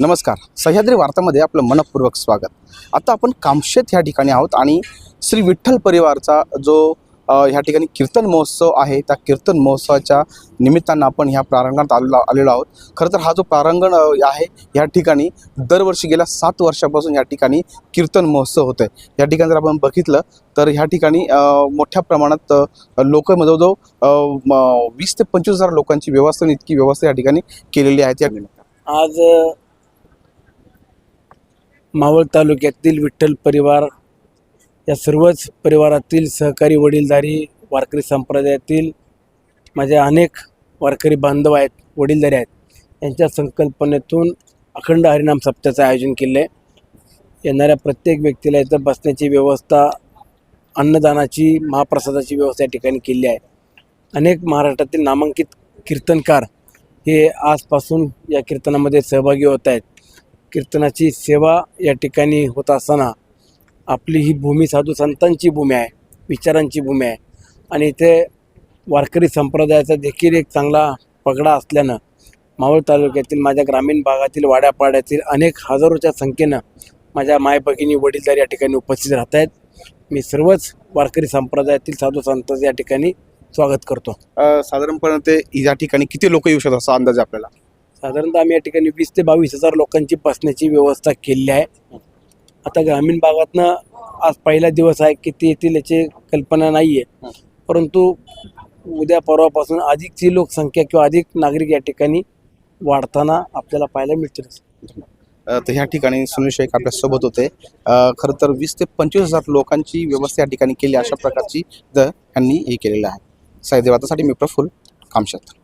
नमस्कार. सह्याद्री वार्तामध्ये आपलं मनपूर्वक स्वागत. आता आपण कामशेत ह्या ठिकाणी आहोत आणि श्री विठ्ठल परिवारचा जो ह्या ठिकाणी कीर्तन महोत्सव आहे त्या कीर्तन महोत्सवाच्या निमित्तानं आपण ह्या प्रारंगणात आलेलो आलेलो आहोत. खरं तर हा जो प्रारंगण आहे ह्या ठिकाणी दरवर्षी गेल्या सात वर्षापासून या ठिकाणी कीर्तन महोत्सव होतं आहे या ठिकाणी जर आपण बघितलं तर ह्या ठिकाणी मोठ्या प्रमाणात लोक म्हणजे जवळजवळ जो वीस ते पंचवीस हजार लोकांची व्यवस्था इतकी व्यवस्था या ठिकाणी केलेली आहे. त्या आज मावळ तालुक्यातील विठ्ठल परिवार या सर्वच परिवारातील सहकारी वडीलधारी वारकरी संप्रदायातील माझे अनेक वारकरी बांधव आहेत वडीलधारी आहेत यांच्या संकल्पनेतून अखंड हरिनाम सप्त्याचं आयोजन केलं आहे येणाऱ्या प्रत्येक व्यक्तीला इथं बसण्याची व्यवस्था अन्नदानाची महाप्रसादाची व्यवस्था या ठिकाणी केली आहे. अनेक महाराष्ट्रातील नामांकित कीर्तनकार हे आजपासून या कीर्तनामध्ये सहभागी होत आहेत. कीर्तनाची सेवा या ठिकाणी होत असताना आपली ही भूमी साधू संतांची भूमी आहे विचारांची भूमी आहे. आणि इथे वारकरी संप्रदायाचा देखील एक चांगला पगडा असल्यानं मावळ तालुक्यातील माझ्या ग्रामीण भागातील वाड्यापाड्यातील अनेक हजारोच्या संख्येनं माझ्या माय भगिनी वडीलदार या ठिकाणी उपस्थित राहत आहेत. मी सर्वच वारकरी संप्रदायातील साधू संतांचं या ठिकाणी स्वागत करतो. साधारणपणे ते या ठिकाणी किती लोक येऊ शकतात असा अंदाज आपल्याला? साधारणतः आम्ही या ठिकाणी वीस ते बावीस हजार लोकांची बसण्याची व्यवस्था केली आहे. आता ग्रामीण भागातनं आज पहिला दिवस आहे किती येतील याची कल्पना नाही आहे परंतु उद्या परवापासून अधिकची लोकसंख्या किंवा अधिक नागरिक या ठिकाणी वाढताना आपल्याला पाहायला मिळतील. तर ह्या ठिकाणी सुनील शेख आपल्यासोबत होते. खरं तर वीस ते पंचवीस हजार लोकांची व्यवस्था या ठिकाणी केली अशा प्रकारची द यांनी हे केलेलं आहे. साईदेवातासाठी मी प्रफुल कामशेत.